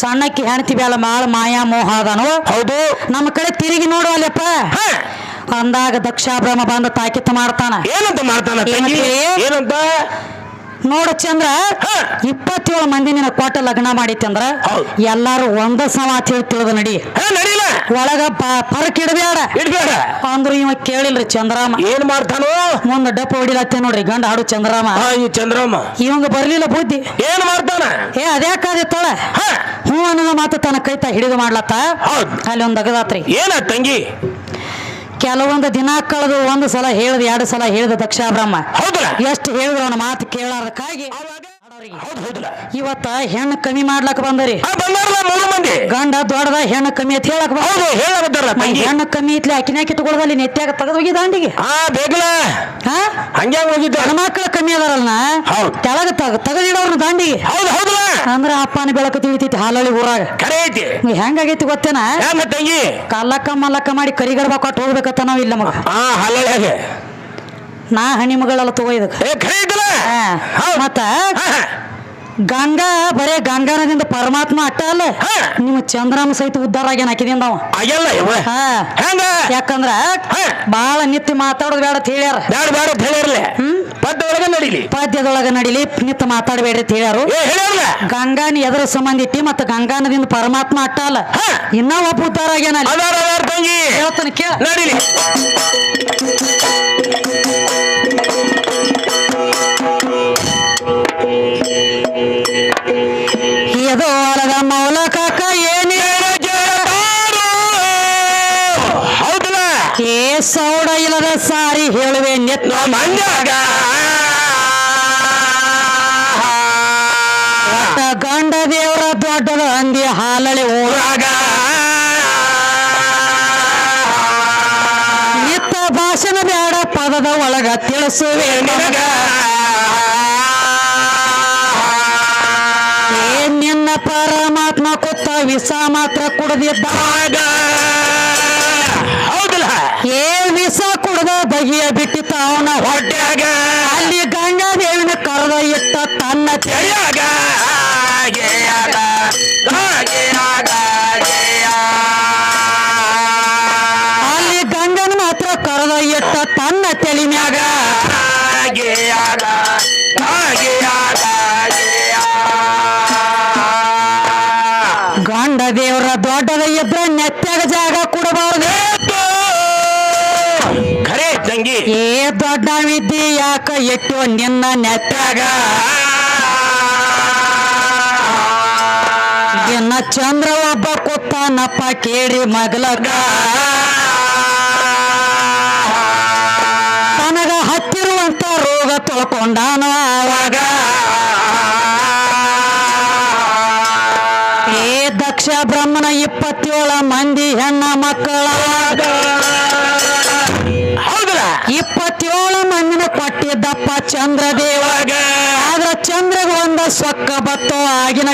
ಸಣ್ಣಕ್ಕಿ ಹೆಣ್ತಿ ಅಲ್ಲ ಮಾಳ ಮಾಯಾ ಮೋಹ ಅದಾನು? ಹೌದು. ನಮ್ಮ ಕಡೆ ತಿರುಗಿ ನೋಡು ಅಲ್ಲಪ್ಪ. ಅಂದಾಗ ದಕ್ಷಾಭ್ರಮ ಬಂದ ತಾಕಿತ ಮಾಡ್ತಾನ. ಏನಂತ ಮಾಡ್ತಾನ ಏನಂತೆ? ನೋಡ ಚಂದ್ರ. ಇಪ್ಪತ್ತೇಳು ಮಂದಿ ನಿನ್ನ ಕೊಟ್ಟ ಲಗ್ನ ಮಾಡಿತ್ತಂದ್ರ ಹೌದು. ಎಲ್ಲಾರು ಒಂದ ಸಮ ತಿಳಿದು ನಡಿ. ಹಾ ನಡೀಲ. ಒಳಗ ಪರಕ್ ಇಡಬೇಡ ಇಡಬೇಡ ಅಂದ್ರು ಇವ ಕೇಳಿಲ್ರಿ ಚಂದ್ರಾಮ. ಏನ್ ಮಾಡ್ತಾನೋ? ಮುಂದ ಡಪ್ಪ ಹೊಡಿಲತ್ತೆ ನೋಡ್ರಿ ಗಂಡ ಹಾಡು ಚಂದ್ರಾಮ. ಚಂದ್ರಾಮ. ಇವಂಗ ಬರ್ಲಿಲ್ಲ ಬುದ್ಧಿ. ಏನ್ ಮಾಡ್ತಾನ? ಏ ಅದ್ಯಾಕಾದಿತ್ತಳ ತೊಳೆ. ಹ್ಞೂ ಅನ್ನೋ ಮಾತು ತನ್ನ ಕೈತ ಹಿಡಿದು ಮಾಡ್ಲತ್ತ. ಹೌದ್. ಅಲ್ಲಿ ಒಂದ್ ಅಗದಾತ್ರಿ. ಏನ ತಂಗಿ? ಕೆಲವೊಂದು ದಿನ ಕಳೆದು ಒಂದು ಸಲ ಹೇಳಿದ ಎರಡು ಸಲ ಹೇಳಿದ ದಕ್ಷಾಬ್ರಹ್ಮ ಹೌದಲ್ಲ. ಎಷ್ಟು ಹೇಳಿದ್ರು ಅವನ ಮಾತು ಕೇಳಾರಕ್ಕಾಗಿ? ಇವತ್ತ ಹೆಣ್ಣು ಕಮ್ಮಿ ಮಾಡ್ಲಕ್ ಬಂದರಿ. ಗಂಡ ದೊಡ್ಡದ ಹೆಣ್ಣು ಕಮ್ಮಿ ಅಂತ ಹೇಳಕ್ ಹೌದು ಹೇಳಬದ್ದಾರ ತಂಗಿ ಹೆಣ್ಣು ಕಮ್ಮಿ ಇತ್ಲಿ ಅಕಿನಾಕಿ ತಗೊಳ್ದಲ್ಲಿ ನೆತ್ಯಾಗ ತೆಗೆದು ಹೋಗಿ ದಾಂಡಿಗೆ ಹಾ ಬೇಕಲ ಹಾ ಹಂಗೆ ಹೋಗಿದ್ದ? ಹೆಣ್ಮಕ್ಳು ಕಮ್ಮಿ ಅದಾರಲ್ಲ ಹೌದ್. ಕೆಳಗ ತಗ ತೆಗೆದಿಡೋರ್ನ ದಾಂಡಿಗೆ. ಹೌದು ಹೌದಲ್ಲ ಅಂದ್ರ ಅಪ್ಪನ ಬೆಳಕು ತಿಳಿತೈತಿ ಹಾಲಳಿ ಊರಾಗ. ಕರೆ ಐತಿ. ನೀ ಹೆಂಗಾಗೈತಿ ಗೊತ್ತೇನ? ಹೆಂಗ ತಂಗಿ? ಕಲ್ಲಕ್ಕ ಮಲ್ಲಕ್ಕ ಮಾಡಿ ಕರಿಗಡಬ ಕೊಟ್ಟು ಹೋಗ್ಬೇಕತ್ತ ನಾವ್ ಇಲ್ಲ ಮಗ. ಹಾ ಹಲ್ಲಳ್ಯಾಗೆ ನಾ ಹಣಿ ಮಗಳೆಲ್ಲ ತಗೋ ಇದಕ್ಕೆ. ಏ ಕರೆ ಐತಲ್ಲ? ಹೌದ್. ಮತ್ತ? ಹಾ, ಹಾ. ಗಂಗಾ ಬರೇ ಗಂಗಾನದಿಂದ ಪರಮಾತ್ಮ ಅಟ್ಟ ಅಲ್ಲ. ಹಾ. ನಿಮ್ಮ ಚಂದ್ರಾಮ ಸಹಿತ ಉದ್ಧಾರ ಆಗ್ಯಾನ ಹಾಕಿದಿಂದ ಅವ. ಆಗ್ಯಲ್ಲ ಇವ? ಹಾ. ಹೆಂಗ? ಯಾಕಂದ್ರ ಹಾ. ಬಾಳ ನಿತ್ಯ ಮಾತಾಡೋದು ಬೇಡ ಅಂತ ಹೇಳ್ಯಾರ. ಬ್ಯಾಡ ಬ್ಯಾಡ ಅಂತ ಹೇಳಿರ್ಲೆ ಹ್ಮ್. ಪದ್ದ ಒಳಗ ನಡೀಲಿ. ಪದ್ಯದೊಳಗ ನಡಿಲಿ ನಿತ್ಯ ಮಾತಾಡಬೇಡ್ರಿ ಅಂತ ಹೇಳ್ಯಾರು. ಏ ಹೇಳಿರ್ಲ ಗಂಗಾನ ಎದರ ಸಂಬಂಧ ಇಟ್ಟಿ ಮತ್ತ ಗಂಗಾನದಿಂದ ಪರಮಾತ್ಮ ಅಟ್ಟ ಅಲ್ಲ. ಹಾ. ಇನ್ನ ಒಬ್ಬ ಉದ್ಧಾರ ಆಗ್ಯಾನ ಅಲ್ಲಿ. ಅದಾರ ಅದಾರ ತಂಗಿ. ಹೇಳ್ತಾನೆ ಕೇಳ. ನಡೀಲಿ. ಪದದ ಒಳಗ ತಿಳಿಸುವೆ ನಿನಗ. ನಿನ್ನ ಪರಮಾತ್ಮ ಕುತ್ತ ವಿಷ ಮಾತ್ರ ಕುಡದಿದ್ದಾಗ ಹೌದಿಲ್ಲ. ಏ ವಿಷ ಕುಡದ ಬಗೆಯ ಬಿಟ್ಟಿತ್ತ ಅವನ ಹೊಟ್ಟೆ ಅಲ್ಲಿ ಅಲ್ಲಿ ಗಂಗಾದೇವಿನ ಕರೆದ ಇಟ್ಟ ತನ್ನ ತೆರೆ ತೆರೆಯಾಗ ಖರೆ ತಂಗಿ. ಏ ದೊಡ್ಡ ವಿದ್ಯೆ ಯಾಕ ಇಟ್ಟು ನಿನ್ನ ನೆತ್ತಾಗ ನಿನ್ನ ಚಂದ್ರ ಒಬ್ಬ ಕೊತ್ತಾನಪ್ಪ ಕೇಳಿ ಮಗಲಗ ತನಗ ಹತ್ತಿರುವಂತ ರೋಗ ತೊಳ್ಕೊಂಡಾನ ಆವಾಗ. ಏ ದಕ್ಷ ಬ್ರಹ್ಮನ ಇಪ್ಪತ್ತೇಳ ಮಂದಿ ಹೆಣ್ಣ ಮಕ್ಕಳ ಹೌದಲ್ಲ? ಇಪ್ಪತ್ತೇಳು ಮಂದಿನ ಕೊಟ್ಟಿದ್ದಪ್ಪ ಚಂದ್ರದೇವ. ಇವಾಗ ಆದ್ರ ಚಂದ್ರಗ ಒಂದ ಸೊಕ್ಕ ಬತ್ತೋ ಆಗಿನ.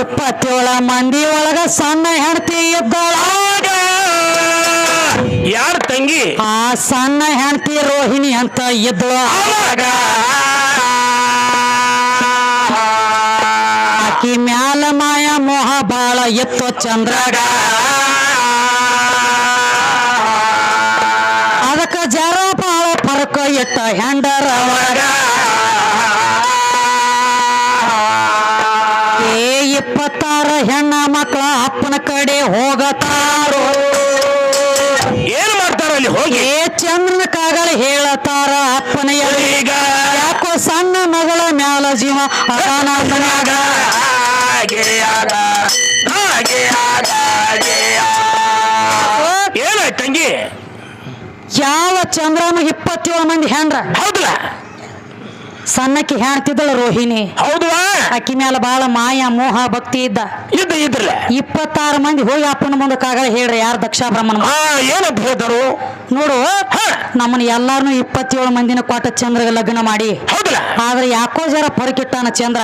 ಇಪ್ಪತ್ತೇಳ ಮಂದಿ ಒಳಗ ಸಣ್ಣ ಹೆಂಡತಿ ಇದ್ದಾಳ. ಯಾರ ತಂಗಿ? ಆ ಸಣ್ಣ ಹೆಂಡತಿ ರೋಹಿಣಿ ಅಂತ ಇದ್ದಳು. ಎತ್ತೋ ಚಂದ್ರಗ. ಅದಕ್ಕ ಜರ ಬಾಳ ಪರಕ ಇಟ್ಟ ಹೆಂಡರ ಏ ಇಪ್ಪತ್ತಾರ ಹೆಣ್ಣ ಮಕ್ಕಳ ಅಪ್ಪನ ಕಡೆ ಹೋಗತಾರೋ. ಏನ್ ಮಾಡ್ತಾರ ಅಲ್ಲಿ ಹೋಗಿ? ಏ ಚಂದ್ರನ ಕಾಗಳ ಹೇಳತಾರ ಅಪ್ಪನ ಯಾಕೋ ಸಣ್ಣ ಮಗಳ ಮ್ಯಾಲ ಜೀವ ಯಾವ ಚಂದ್ರನ ಇಪ್ಪತ್ತೇಳು ಮಂದಿ ಹೆಂಡ್ರ ಹೌದಲ್ಲ. ಸಣ್ಣಕ್ಕೆ ಹೆಣ್ತಿದ್ದಳು ರೋಹಿಣಿ. ಹೌದವಾ ಅಕ್ಕಿ ಮ್ಯಾಲ ಬಾಳ ಮಾಯ ಮೋಹ ಭಕ್ತಿ ಇದ್ದ. ಇದ್ದ ಇದ್ರಲ್ಲ. ಇಪ್ಪತ್ತಾರು ಮಂದಿ ಹೋಗಿ ಅಪ್ಪನ ಮುಂದೆ ಕಾಗಳ ಹೇಳ್ರಿ ಯಾರು ದಕ್ಷ ಬ್ರಹ್ಮನ ಏನು ಏನಂತ ಹೇಳ್ತಾರು ನೋಡು ನಮ್ಮನ್ನ ಎಲ್ಲಾರನು ಇಪ್ಪತ್ತೇಳು ಮಂದಿನ ಕೊಟ್ಟ ಚಂದ್ರಗ ಲಗ್ನ ಮಾಡಿ. ಹೌದಲ್ಲ. ಆದ್ರೆ ಯಾಕೋ ಜರ ಪರಕಿಟ್ಟಾನ ಚಂದ್ರ.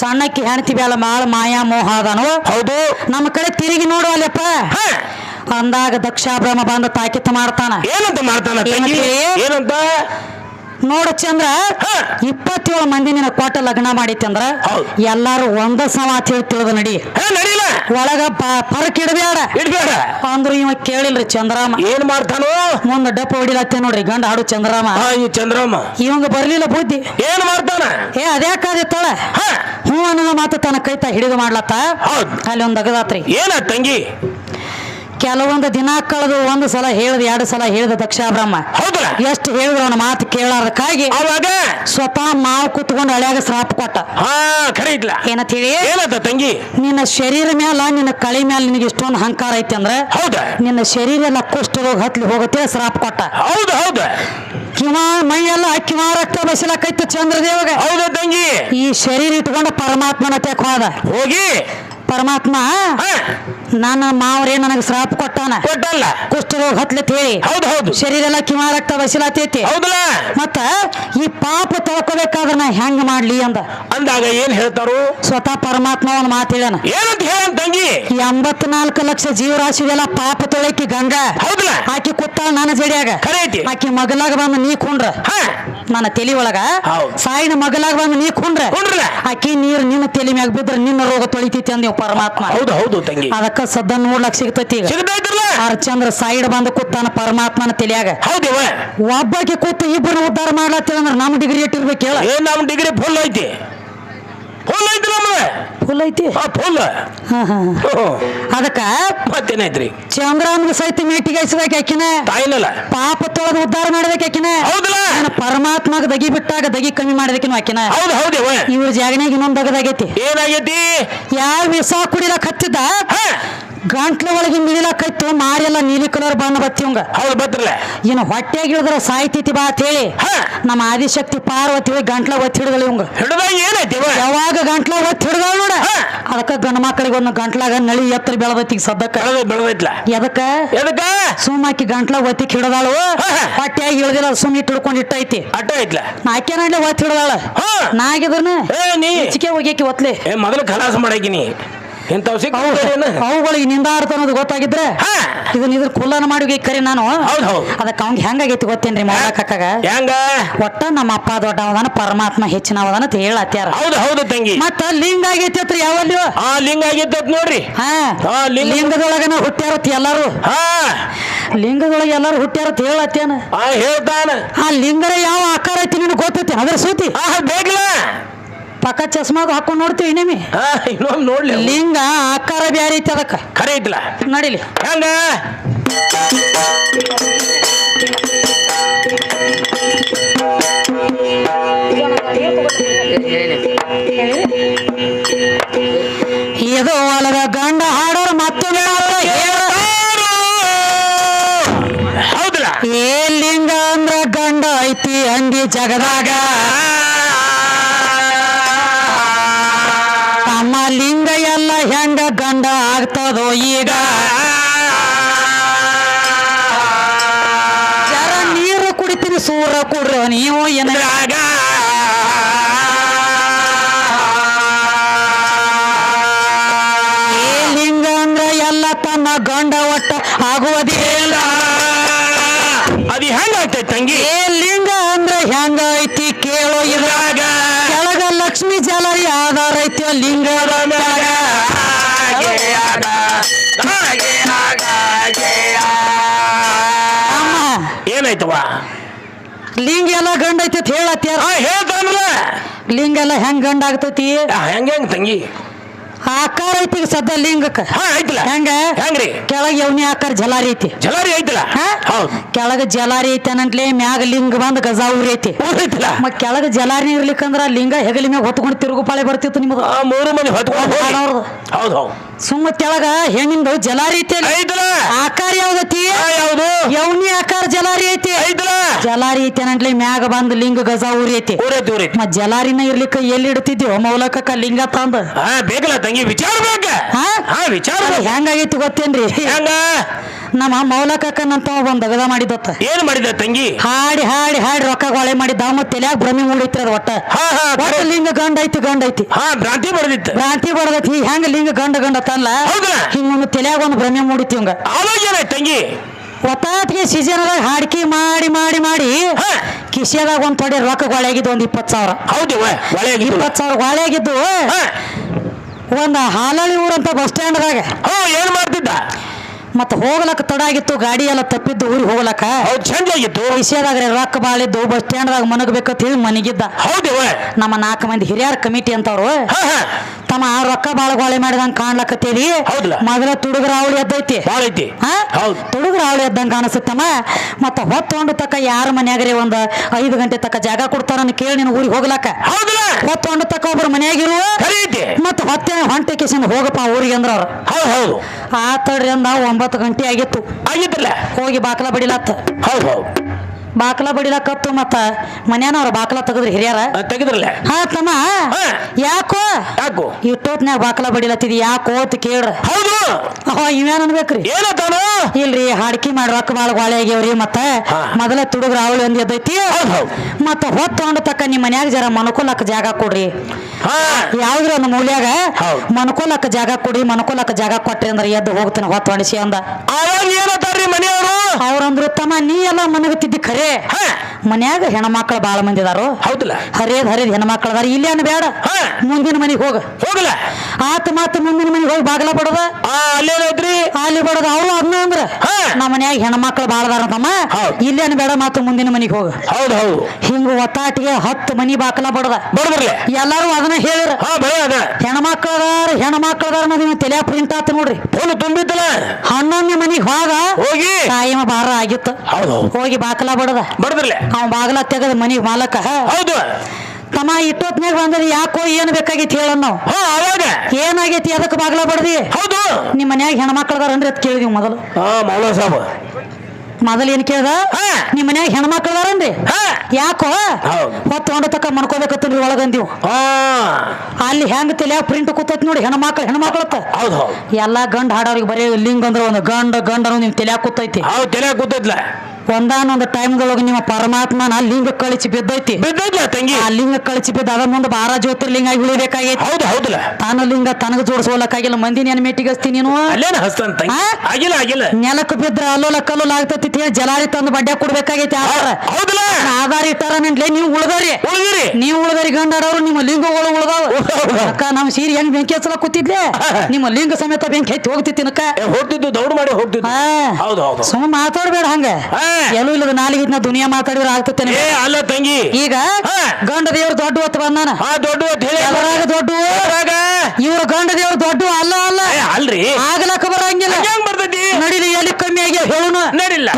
ಸಣ್ಣಕ್ಕೆ ಹೆಣ್ತಿ ಬ್ಯಾಲ ಬಾಳ ಮಾಯಾ ಮೋಹ ಅದಾನು ಹೌದು. ನಮ್ಮ ಕಡೆ ತಿರುಗಿ ನೋಡು ಅಲ್ಲಪ್ಪ. ಅಂದಾಗ ದಕ್ಷಾಬ್ರಹ್ಮ ಬಂದು ತಾಕಿತ ಮಾಡ್ತಾನ. ಏನಂತ ಮಾಡ್ತಾನ ತಂಗಿ? ಏನಂತೆ? ಏನಂತ? ನೋಡ ಚಂದ್ರ. ಇಪ್ಪತ್ತೇಳು ಮಂದಿ ನಿನ್ನ ಕೊಟ್ಟ ಲಗ್ನ ಮಾಡಿತಿ ಅಂದ್ರ ಹೌದು. ಎಲ್ಲಾರು ಒಂದ ಸಮ ಅಂತ ಹೇಳಿ ತಿಳಿದು ನಡಿ. ಹೇ ನಡೀಲ? ಒಳಗ ಪರಕ್ ಇಡಬೇಡ ಇಡ್ಬೇಡ ಅಂದ್ರು ಇವ ಕೇಳಿಲ್ರಿ ಚಂದ್ರಾಮ. ಏನ್ ಮಾಡ್ತಾನೋ? ಮುಂದ ಡಪ್ಪ ಹೊಡಿಲತ್ತೆ ನೋಡ್ರಿ ಗಂಡ ಹಾಡು ಚಂದ್ರಾಮ. ಹಾ ಈ ಚಂದ್ರಮ್ಮ ಇವಂಗ ಬರ್ಲಿಲ್ಲ ಬುದ್ಧಿ. ಏನ್ ಮಾಡ್ತಾನ? ಏ ಅದ್ಯಾಕಾದಿತ್ತಳ ಹಾ. ಹ್ಞೂ ಅನ್ನೋ ಮಾತು ತನ್ನ ಕೈತ ಹಿಡಿದು ಮಾಡ್ಲತ್ತ. ಹೌದ್. ಅಲ್ಲಿ ಒಂದ್ ಅಗದಾತ್ರಿ ಏನ ತಂಗಿ? ಕೆಲವೊಂದು ದಿನ ಕಳೆದು ಒಂದು ಸಲ ಹೇಳ್ದ ಎರಡು ಸಲ ಹೇಳ್ದ ದಕ್ಷಾಬ್ರಹ್ಮ ಹೌದಲ್ಲ? ಎಷ್ಟು ಹೇಳಿದ್ರು ಅವನ ಮಾತು ಕೇಳಾರಕ್ಕಾಗಿ ಅವಾಗ ಸ್ವತಃ ಮಾವು ಕುತ್ಕೊಂಡು ಹಳ್ಯಾಗ ಶ್ರಾಪ ಕೊಟ್ಟ. ಹಾ ಖರೆ ಏನಂತ ಹೇಳಿ? ತಂಗಿ? ನಿನ್ನ ಶರೀರ ಮ್ಯಾಲ ನಿನ್ನ ಕಳಿ ಮ್ಯಾಲ ನಿನಗೆ ಇಷ್ಟೊಂದು ಅಹಂಕಾರ ಐತಿ ಅಂದ್ರೆ ಹೌದ? ನಿನ್ನ ಶರೀರ ಎಲ್ಲ ಕುಷ್ಠರೋಗ ಹತ್ಲಿ ಹೋಗುತ್ತೆ ಶ್ರಾಪ ಕೊಟ್ಟ. ಹೌದು ಹೌದು. ಕಿವ ಮೈ ಎಲ್ಲ ಕಿವ ರಕ್ತ ಬಸಿಲಕೈತಿ ಚಂದ್ರದೇವಗ. ಹೌದ ತಂಗಿ? ಈ ಶರೀರ ಇಟ್ಕೊಂಡು ಪರಮಾತ್ಮನ ತೆಕ್ಕ ಹೋದ ಹೋಗಿ ಪರಮಾತ್ಮ ನನ್ನ ಮಾವರೇ ನನಗೆ ಶ್ರಾಪ ಕೊಟ್ಟಾನ ಕೊಟ್ಟಲ್ಲ. ಕುಷ್ಠರೋಗ ಹತ್ಲತ್ ಹೇಳಿ ಹೌದು ಹೌದು. ಶರೀರ ಎಲ್ಲ ಕಿಮಾರಕ್ತ ರಕ್ತ ಬಸಿಲತೈತಿ ಹೌದಲ್ಲ. ಮತ್ತ ಈ ಪಾಪ ತೊಳ್ಕೋಬೇಕಾದ್ರೆ ನಾ ಹೆಂಗ್ ಮಾಡ್ಲಿ ಅಂದ. ಅಂದಾಗ ಏನ್ ಹೇಳ್ತಾರು? ಸ್ವತಃ ಪರಮಾತ್ಮ ಒಂದು ಮಾತು ಹೇಳ್ಯಾನ. ಏನಂತ ಹೇಳ ತಂಗಿ? ಎಂಬತ್ನಾಲ್ಕು ಲಕ್ಷ ಜೀವರಾಶಿಗೆಲ್ಲ ಪಾಪ ತೊಳಕಿ ಗಂಗಾ. ಹೌದಲ್ಲ. ಆಕಿ ಕುತ್ತಾಳ ನನ್ನ ಜಡಿಯಾಗ. ಐತಿ ಆಕಿ ಮಗಲಾಗ ಬಂದು ನೀ ಕುಂಡ್ರ. ನನ್ನ ತಲಿ ಒಳಗ. ಸಾಯಿನ ಮಗಲಾಗ ಬಂದು ನೀ ಕುಂಡ್ರ. ಕೊಂಡ್ರಲ್ಲ. ಆಕಿ ನೀರು ನಿನ್ನ ತಲಿ ಮ್ಯಾಗ ಬಿದ್ರ ನಿನ್ನ ರೋಗ ತೊಳಿತೈತಿ ಅಂದೇವ್ ಪರಮಾತ್ಮ. ಹೌದು ಹೌದು ತಂಗಿ. ಅದಕ್ಕ ಸದ್ದ ನೋಡ್ಲಕ್ ಸಿಗ್ತೈತಿ ಈಗ. ಹರಚಂದ್ರ ಸೈಡ್ ಬಂದು ಕೂತಾನ ಪರಮಾತ್ಮನ ತಲಿಯಾಗ. ಹೌದಿವ ಒಬ್ಬಾಕಿ ಕೂತು ಇಬ್ಬರು ಉದ್ಧಾರ ಮಾಡ್ಲತ್ತೀವಿ ಅಂದ್ರೆ ನಮ್ಮ ಡಿಗ್ರಿ ಇಟ್ಟಿರ್ಬೇಕು ಹೇಳ. ಏ ನಮ್ ಡಿಗ್ರಿ ಫುಲ್ ಐತಿ. ಫುಲ್ ಐತಿ ನಮ್ದ ಫುಲ್ ಐತಿ? ಹಾ ಫುಲ್. ಅದಕ್ಕ ಮತ್ತೇನೈತ್ರಿ ಚಂದ್ರಮ್ಗ ಸಹಿತ ಮೀಟಿಗೆ ಹಚ್ಚಿದಾಗ ಆಕಿನ ತಾಯಿನಲ್ಲ? ಪಾಪ ತೊಳೆದು ಉದ್ಧಾರ ಮಾಡ್ಬೇಕು ಆಕಿನ ಹೌದಲ್ಲ? ನಾನು ಪರಮಾತ್ಮಗ ದಗಿ ಬಿಟ್ಟಾಗ ದಗಿ ಕಮ್ಮಿ ಮಾಡ್ಬೇಕಿನ ಆಕಿನ ಹೌದು ಹೌದಿವ ಇವ್ರ ಜಾಗನಾಗ ಇನ್ನೊಂದು ದಗದಾಗೈತಿ. ಏನಾಗೈತಿ? ಯಾವ ವಿಷ ಕುಡಿಲಕ್ ಹತ್ತಿದ್ದ? ಗಂಟ್ಲ ಒಳಗೆ ಮಿಡಿಲಾಕೈತು ಮಾರಿಯಲ್ಲ ಮಾರೆಲ್ಲ ನೀಲಿ ಕಲರ್ ಬಣ್ಣ ಬತ್ತಿ ಇವಂಗ ಹೌದು ಬತ್ರಲ್ಲ ಏನು ಹೊಟ್ಟೆಗೆ ಇಳಿದ್ರ ಸಾಯ್ತೈತಿ ಬಾ ಅಂತ ಹೇಳಿ ನಮ್ಮ ಆದಿಶಕ್ತಿ ಪಾರ್ವತಿ ಗಂಟ್ಲ ಒತ್ತಿ ಹಿಡಿದಳು ಇವಂಗ. ಹಿಡ್ದಾಗ ಏನೈತಿ ಯಾವಾಗ ಗಂಟ್ಲ ಒತ್ತಿ ಹಿಡಿದಳು ನೋಡ. ಅದಕ್ಕ ಗಂಡ ಮಕ್ಕಳಿಗೆ ಒಂದು ಗಂಟ್ಲಾಗ ನಳಿ ಎತ್ತರ ಬೆಳದೈತಿ ಸದ್ದಕ್ಕ ಬೆಳದೈತ್ಲ. ಎದಕ್ಕ? ಎದಕ್ಕ? ಸುಮ್ಮಾಕಿ ಗಂಟ್ಲ ಒತ್ತಿ ಹಿಡಿದಾಳು. ಹೊಟ್ಟೆಯಾಗಿ ಇಳ್ದಿಲ್ಲ ಸುಮ್ ಇಟ್ಟು ಹಿಡ್ಕೊಂಡು ಇಟ್ಟೈತಿ. ಅಟ್ಟ ಐತ್ಲ ನಾಕೆ ನಾಳೆ ಒತ್ತಿ ಹಿಡಿದಾಳ. ನಾಗಿದ್ರನ ಹೋಗ್ಯಾಕಿ ಒತ್ಲೆ. ಮೊದಲು ಖಲಾಸ ಮಾಡಾಕಿನಿ ಇಂಥವ್ ಸಿಕ್ಕೇನು ಅವುಗಳಿಗೆ ನಿಂದಾಡ್ತ ಅನ್ನೋದು ಗೊತ್ತಾಗಿದ್ರೆ ಹಾ. ಇದನ್ನ ಇದ್ರ ಕುಲ್ಲನ ಮಾಡಿ ಕರಿ ನಾನು. ಹೌದ್ ಹೌದ್. ಅದಕ್ಕೆ ಅವ್ನಿಗೆ ಹೆಂಗಾಗೈತಿ ಗೊತ್ತೇನ್ರಿ ಮಾಡಕ್ಕಾಗ ಹೆಂಗ? ಒಟ್ಟ ನಮ್ಮ ಅಪ್ಪ ದೊಡ್ಡವದಾನ ಪರಮಾತ್ಮ ಹೆಚ್ಚಿನವದಾನ ಅಂತ ಹೇಳತ್ಯಾರ. ಹೌದು ಹೌದು ತಂಗಿ. ಮತ್ತ ಲಿಂಗ ಆಗೈತಿ ಅತ್ರಿ ಯಾವಲ್ಲಿ? ಆ ಲಿಂಗ ಆಗೈತೆ ನೋಡ್ರಿ. ಹಾ. ಲಿಂಗದೊಳಗನ ಹುಟ್ಟ್ಯಾರತ್ ಎಲ್ಲಾರು. ಹಾ. ಲಿಂಗದೊಳಗೆ ಎಲ್ಲಾರು ಹುಟ್ಟ್ಯಾರತ್ ಹೇಳತ್ತೇನ ಆ ಹೇಳ್ತಾನ. ಆ ಲಿಂಗದ ಯಾವ ಆಕಾರ ಐತಿ ನಿನಗೆ ಗೊತ್ತೈತಿ? ಅದ್ರ ಸೂತಿ. ಆ ಬೇಕಲ್ಲ ಪಕ್ಕ ಚಸ್ಮಾಗ ಹಾಕೊಂಡ್ ನೋಡ್ತೀವಿ ಇನ್ನೇಮಿ. ಹಾ ನೋಡ್ಲಿ ಲಿಂಗ ಆಕಾರ ಬ್ಯಾರೆ ಐತಿ ಅದಕ್ಕ. ಖರೆ ಇದ್ಲ. ನಡಿಲಿ. ಹೆಂಗ? ಇದು ಗಂಡ ಹಾಡೋರು ಮತ್ತೊಮ್ಮೆ ಹೌದಲ್ಲ ಏ ಲಿಂಗ ಅಂದ್ರ ಗಂಡ ಐತಿ ಅಂದಿ ಜಗದಾಗ. ಹೆಂಗ ಗಂಡ ಆಗ್ತದೋ ಈಗ? ಜರ ನೀರು ಕುಡಿತೀನಿ ಸೂರ ಕುಡ್ರ ನೀವು ಏನ ಏನಾಯ್ತವ ಲಿಂಗ ಎಲ್ಲ ಗಂಡ ಐತಿ ಅಂತ ಹೇಳತ್ಯಾರ ಆ ಹೇಳ್ತಾನಲ್ಲ ಲಿಂಗ ಎಲ್ಲ ಹೆಂಗ್ ಗಂಡ ಆಗ್ತೈತಿ? ಹೆಂಗ ಹೆಂಗ್ ತಂಗಿ? ಆಕಾರ ಐತಿ ಈಗ ಸದ್ದ ಲಿಂಗಕ್ಕ. ಹಾ ಐತಲ್ಲ ಹೆಂಗ? ಹೆಂಗ್ರಿ? ಕೆಳಗೆ ಯವನಿ ಆಕಾರ ಜಲಾರಿ ಐತಿ. ಜಲಾರಿ ಐತಲ್ಲ? ಹಾ? ಹೌದು. ಕೆಳಗ ಜಲಾರಿ ಐತಿ ಅನ್ನಂಟ್ಲೆ ಮ್ಯಾಗ ಲಿಂಗ ಬಂದ್ ಗಜಾ ಐತಿ. ಐತಿಲ್ಲ ಮತ್ ಕೆಳಗ ಜಲಾರಿ ಇರ್ಲಿಕ್ಕಂದ್ರ ಲಿಂಗ ಹೆಗಲಿ ಮ್ಯಾಗ ಹೊತ್ಕೊಂಡು ತಿರುಗುಪಾಳೆ ಬರ್ತಿತ್ತು ನಿಮ್ಮದು ಆ ಮೂರು ಮನೆ ಹೊತ್ಕೊಂಡು ಹೋಗಿ. ಹೌದು ಹೌದು. ಸುಮ್ಮ ಹೆಣ್ಣಿಂದು ಜಲಾರಿ ಐತಿ. ಆಕಾರ ಯಾವ್ದೈತಿ? ಯಾವುದು? ಯೌನಿ ಆಕಾರ ಜಲಾರಿ ಐತಿ? ಜಲಾರಿ ಐತಿ ಮ್ಯಾಗ ಬಂದ್ ಲಿಂಗ ಗಜ ಊರಿ ಐತಿ. ಊರೈತಿ ಊರೈತಿ. ಮತ್ ಜಲಾರಿನ ಇರ್ಲಿಕ್ಕೆ ಎಲ್ಲಿ ಇಡ್ತಿದ್ಯೋ? ಮೌಲಕಕ್ಕ ಲಿಂಗ ತಂದ ಹಾ ಬೇಕಲ್ಲ ತಂಗಿ ವಿಚಾರ ಬೇಕ? ಹಾ? ಹಾ ವಿಚಾರ. ಹೆಂಗಾಗೈತಿ ಗೊತ್ತೇನ್ರಿ? ಹೆಂಗ? ನಮ್ಮ ಮೌಲಕಕ್ಕನಂತ ಒಂದು ದಗದ ಮಾಡಿದತ್ತ ಏನ್ ಮಾಡಿದ ತಂಗಿ? ಹಾಡಿ ಹಾಡಿ ಹಾಡಿ ರೊಕ್ಕ ಗೊಳೆ ಮಾಡಿ ದಾಮ ತಲೆಯಾಗ ಭ್ರಮೆ ಮೂಡಿತ್ರ ಅದು ಒಟ್ಟ. ಹಾ ಹಾ ಒಟ್ಟ. ಲಿಂಗ ಗಂಡ ಐತಿ ಗಂಡ ಐತಿ. ಹಾ ಭ್ರಾಂತಿ ಬರೆದಿತ್ತು ಭ್ರಾಂತಿ ಬಡದೈತಿ. ಹೆಂಗ ಲಿಂಗ ಗಂಡ ಗಂಡ ತಲ್ಲ? ಹೌದಾ? ಹಿಂಗ ತಲೆಯಾಗ ಒಂದು ಭ್ರಮೆ ಮೂಡಿತಿ ಹಂಗ ಅವಾಗ ಏನಾಯ್ತು ತಂಗಿ? ಒತ್ತಾಟಿಗೆ ಸೀಸನ್ದಾಗ ಹಾಡಿಕೆ ಮಾಡಿ ಮಾಡಿ ಮಾಡಿ ಹಾ. ಕಿಶೆದಾಗ ಒಂದ್ ತೊಡೆ ರೊಕ್ಕ ಗೊಳೆಗಿದ್ದು ಒಂದ್ ಇಪ್ಪತ್ ಸಾವಿರ. ಹೌದು ಒಳ್ಳೆ ಇಪ್ಪತ್ತು ಇಪ್ಪತ್ ಸಾವಿರ ಗೊಳೆಗಿದ್ದು ಹಾ. ಒಂದ್ ಹಾಲಳಿ ಊರಂತ ಬಸ್ ಸ್ಟ್ಯಾಂಡ್ದಾಗ. ಹೋ ಏನ್ ಮಾಡ್ತಿದ್ದ? ಮತ್ತ ಹೋಗ್ಲಕ್ಕ ತಡ ಆಗಿತ್ತು ಗಾಡಿ ಎಲ್ಲ ತಪ್ಪಿದ್ದು ಊರಿಗೆ ಹೋಗ್ಲಕ್ಕ? ಹೌದ್ ಚಂದ ಕಿಶೆದಾಗ ರೊಕ್ಕ ಬಾಳಿದ್ದು ಬಸ್ ಸ್ಟ್ಯಾಂಡ್ದಾಗ ಮನಗಬೇಕಂತ ಹೇಳಿ ಮನಗಿದ್ದ. ಹೌದು ನಮ್ಮ ನಾಲ್ಕು ಮಂದಿ ಹಿರಿಯರ ಕಮಿಟಿ ಅಂತವ್ರು. ತಮ್ಮ ಆ ರೊಕ್ಕ ಬಾಳ ಗೋಳೆ ಮಾಡಿದಂಗ ಕಾಣ್ಲಕತ್ತೇಳಿ ಹೌದಲ್ಲ? ಮೊದಲ ತುಡುಗರ ಅವಳಿ ಎದ್ದೈತಿ. ಬಾಳ ಐತಿ. ಹಾ? ಹೌದ್. ತುಡುಗರ ಅವಳಿ ಎದ್ದಂಗ ಕಾಣಿಸುತ್ತಮ್ಮ ಮತ್ತ ಹೊತ್ತೊಂಡು ತಕ್ಕ ಯಾರ ಮನ್ಯಾಗ್ರಿ ಒಂದ್ ಐದು ಗಂಟೆ ತಕ್ಕ ಜಾಗ ಕೊಡ್ತಾರ ಕೇಳಿ ನಿನ್ ಊರಿಗೆ ಹೋಗ್ಲಾಕ ಹೌದಲ್ಲ ಹೊತ್ತೊಂಡು ಒಬ್ರು ಮನೆಯಾಗಿರುವ ಖರೀದಿ. ಮತ್ತೆ ಹೊತ್ತೆ ಹೊಂಟೆ ಹೋಗಪ್ಪ ಊರಿಗೆ ಅಂದ್ರ ಅವ್ರು ಹೌದ್ ಹೌದು. ಆ ತಡ್ರಿಂದ ಒಂಬತ್ತು ಗಂಟೆ ಆಗಿತ್ತು. ಆಗಿತ್ತಲ್ಲ ಹೋಗಿ ಬಾಕಲ ಬಡಿಲತ್ತ. ಹೌದು ಹೌದ್. ಬಾಕಲ ಬಡಿಲಕತ್ತು ಮತ್ತ ಮನ್ಯಾನವ್ರ ಬಾಕಲ ತೆಗದ್ರಿ ಹಿರಿಯರ? ತೆಗದ್ರಲ್ಲ? ಹಾ ತಮ್ಮ. ಯಾಕೋ? ಯಾಕೋ? ಇಟ್ಟೋತ್ನ್ಯಾಗ ಬಾಕಲ ಬಡಿಲತ್ತಿದ್ ಯಾಕೋ ಅಂತ ಕೇಳ್ರ. ಹೌದು. ಅವ ಇವೇನ್ ಅನ್ಬೇಕ್ರಿ? ಏನತ್ತಾನು ಇಲ್ರಿ ಹಾಡ್ಕಿ ಮಾಡಿ ರೊಕ್ಕ ಬಾಳ ಗಾಳಿ ಆಗ್ಯಾವ್ರಿ ಮತ್ತ. ಮೊದಲ ತುಡುಗ್ರ ಅವಳು ಒಂದ್ ಎದ್ದೈತಿ. ಮತ್ತ ಹೊತ್ತೊಂಡು ತಕ್ಕ ನಿಮ್ ಮನ್ಯಾಗ ಜರ ಮನುಕುಲಕ್ಕ ಜಾಗ ಕೊಡ್ರಿ. ಯಾವ್ದ್ರ ಒಂದು ಮೂಲ್ಯಾಗ? ಹೌದ್. ಮನುಕುಲಕ್ಕ ಜಾಗ ಕೊಡ್ರಿ ಮನುಕುಲಕ್ಕ ಜಾಗ ಕೊಟ್ರಿ ಅಂದ್ರೆ ಎದ್ದು ಹೋಗ್ತಾನೆ ಹೊತ್ತೊಂಡಿಸಿ ಅಂದ. ಅವಾಗ ಏನತ್ತಾರ್ರಿ ಮನೆಯವರು? ಅವ್ರಂದ್ರು ತಮ್ಮ ನೀ ಎಲ್ಲ ಮನಗತ್ತಿದ್ದಿ ಖರೆ ಹಾ. ಮನ್ಯಾಗ ಹೆಣ್ಮಕ್ಳು ಬಾಳ ಮಂದಿ ಅದಾರು? ಹೌದಲ್ಲ. ಹರಿಯದ್ ಹರಿಯದ್ ಹೆಣ್ಮಕ್ಳು ಅದಾರ ಇಲ್ಲಿ ಅನ್ನ ಬೇಡ ಮುಂದಿನ ಮನೆಗೆ ಹೋಗ. ಹೋಗಲ್ಲ. ಆತ ಮಾತು ಮುಂದಿನ ಮನೆಗೆ ಹೋಗಿ ಬಾಗಲ ಬಡದ? ಆ ಅಲ್ಲೇನೈತ್ರಿ ಅಲ್ಲಿ ಬಡದ ಅವರು ಅದನ್ನ ಅಂದ್ರ. ನಮ್ಮ ಮನ್ಯಾಗ ಹೆಣ್ಮಕ್ಳು ಬಾಳ ಅದಾರ ತಮ್ಮ. ಇಲ್ಲಿ ಅನ್ನ ಬೇಡ ಮಾತು ಮುಂದಿನ ಮನೆಗೆ ಹೋಗ. ಹೌದು ಹೌದು. ಹಿಂಗ ಒತ್ತಾಟಿಗೆ ಹತ್ತು ಮನಿ ಬಾಕಲ ಬಡದ. ಬಡದ್ರಿ ಎಲ್ಲಾರು ಅದನ್ನ ಹೇಳಿರ ಹೆಣ್ಮಕ್ಳು ಅದಾರ ಹೆಣ್ಮಕ್ಳು ಅದಾರ ತಲೆ ಪ್ರಿಂಟ್ ಆತ ನೋಡ್ರಿ. ಫೋನ್ ತುಂಬಿದ್ದಲ್ಲ ಹನ್ನೊಂದನೇ ಮನಿಗೆ ಹೋಗ. ಹೋಗಿ. ಕಾಯಮ ಬಾರ ಆಗಿತ್ತು. ಹೋಗಿ ಬಾಕಲ ಬಡದ ಬಡದ್ರಲೆ ಬಾಗ್ಲ ಬಾಗಲ ತೆಗದ ಮನಿಗೆ ಮಾಲಕ. ಹೌದು. ತಮ್ಮ ಇಟ್ಟೊತ್ನಾಗ ಬಂದ್ರೆ ಯಾಕೋ ಏನ್ ಬೇಕಾಗಿತ್ತು ಹೇಳ ನಾವು? ಅವಾಗ? ಏನಾಗೈತಿ ಅದಕ್ಕೆ ಬಾಗ್ಲ ಬಡದಿ? ಹೌದು. ನಿಮ್ಮ ಮನ್ಯಾಗ ಹೆಣ್ಮಕ್ಳು ಅದ್ ಕೇಳಿದೀವಿ ಮೊದಲು. ಹಾ ಮೌಲ ಸಾಬ್. ಮೊದಲು ಏನ್ ಕೇಳ್ದ? ನಿಮ್ ನಿಮ್ಮ ಮನ್ಯಾಗ ಹೆಣ್ಮಕ್ಳದಾರನ್ರಿ ಯಾಕೋ? ಹೊತ್ತು ಹೊಂಡತಕ್ಕ ಮನ್ಕೋಬೇಕತ್ತನ್ರಿ ಒಳಗಂದೀವು ಅಲ್ಲಿ ಹೆಂಗ್ ತಲ್ಯಾಗ ಪ್ರಿಂಟ್ ಕೂತೈತಿ ನೋಡಿ ಹೆಣ್ಮಕ್ಳು ಹೆಣ್ಮಕ್ಳತ್ತ ಹೌದು ಎಲ್ಲಾ ಗಂಡ ಹಾಡೋರಿಗೆ ಬರೀ ಲಿಂಗ್ ಅಂದ್ರೆ ಒಂದು ಗಂಡ ಗಂಡ ನಿಮ್ ತಲ್ಯಾಗ ಕೂತೈತಿ. ಹೌದು ತಲೆ ಕೂತೈತ್ಲ. ಒಂದಾನೊಂದು ಟೈಮ್ದೊಳಗೆ ನಿಮ್ಮ ಪರಮಾತ್ಮನ ಲಿಂಗ ಕಳಿಸಿ ಬಿದ್ದೈತಿ. ತಂಗಿ? ಆ ಲಿಂಗ ಕಳಿಸಿ ಬಿದ್ದ ಅದ ಮುಂದೆ ಬಾರ ಜ್ಯೋತಿರ್ಲಿಂಗ ಆಗಿ ಉಳಿಬೇಕಾಗೈತಿ. ಹೌದು ಹೌದಲ್ಲ ತಾನು ಲಿಂಗ ತನಗ ಜೋಡಿಸೋಲಕ್ಕಾಗಿಲ್ಲ ಮಂದಿ ನೆನ ಮೆಟ್ಟಿಗಸ್ತಿ ನೀನು? ಅಲ್ಲೇನ ಹಸ್ತನ್ ತಂಗಿ? ಆಗಿಲ್ಲ ಆಗಿಲ್ಲ. ನೆಲಕ್ಕೆ ಬಿದ್ರ ಅಲ್ಲೋಲ ಕಲ್ಲೋಲ ಆಗ್ತೈತಿ ಹೇಳಿ ಜಲಾರಿ ತಂದು ಬಡ್ಡೆ ಕೊಡ್ಬೇಕಾಗೈತಿ ಆಧಾರ ಹೌದಲ್ಲ ಆಧಾರ ಇಟ್ಟಾರ ನೀವು ಉಳ್ದರಿ. ಉಳಿದಿರಿ. ನೀವು ಉಳ್ದರಿ ಗಂಡಾಡವ್ರು ನಿಮ್ಮ ಲಿಂಗಗಳು ಉಳ್ದಾವ. ಅಕ್ಕ ನಮ್ಮ ಸೀರೆ ಹೆಂಗ್ ಬೆಂಕಿ ಹಚ್ಚಲ ಕೂತಿದ್ಲೆ ನಿಮ್ಮ ಲಿಂಗ ಸಮೇತ ಬೆಂಕಿ ಹತ್ತಿ ಹೋಗ್ತಿತ್ತಿನಕ್ಕ ಹೋಗ್ತಿದ್ದು ದೌಡ್ ಮಾಡಿ ಹೋಗ್ತಿದ್ದು. ಹೌದು ಹೌದು. ಸುಮ್ಮ ಮಾತಾಡ್ಬೇಡ ಹಂಗ. ಹಾ. ಎಲ್ಲೂ ಇಲ್ಲದ ನಾಲಿಗೆ ದುನಿಯಾ ಮಾತಾಡಿದ್ರೆ ಆಗ್ತೇನೆ ಏ ಅಲ್ಲ ತಂಗಿ. ಈಗ ಹಾ. ಗಂಡ ದೇವ್ರು ದೊಡ್ಡ ಹೊತ್ತು ಬಂದಾನ. ಹಾ ದೊಡ್ಡ ಹೇಳಿ. ದೊಡ್ಡ ಇವ್ರ ಗಂಡ ದೇವ್ರು ದೊಡ್ಡ ಅಲ್ಲ ಅಲ್ಲ. ಏ, ಅಲ್ರಿ. ಆಗ್ಲಕ್ಕ ಬರಂಗಿಲ್ಲ. ಹೆಂಗ್ ಬರ್ತೈತಿ? ನಡೀಲಿ ಎಲ್ಲಿ ಕಮ್ಮಿ ಆಗ್ಯಾವ ಹೇಳುನು. ನಡಿಲ್ಲ.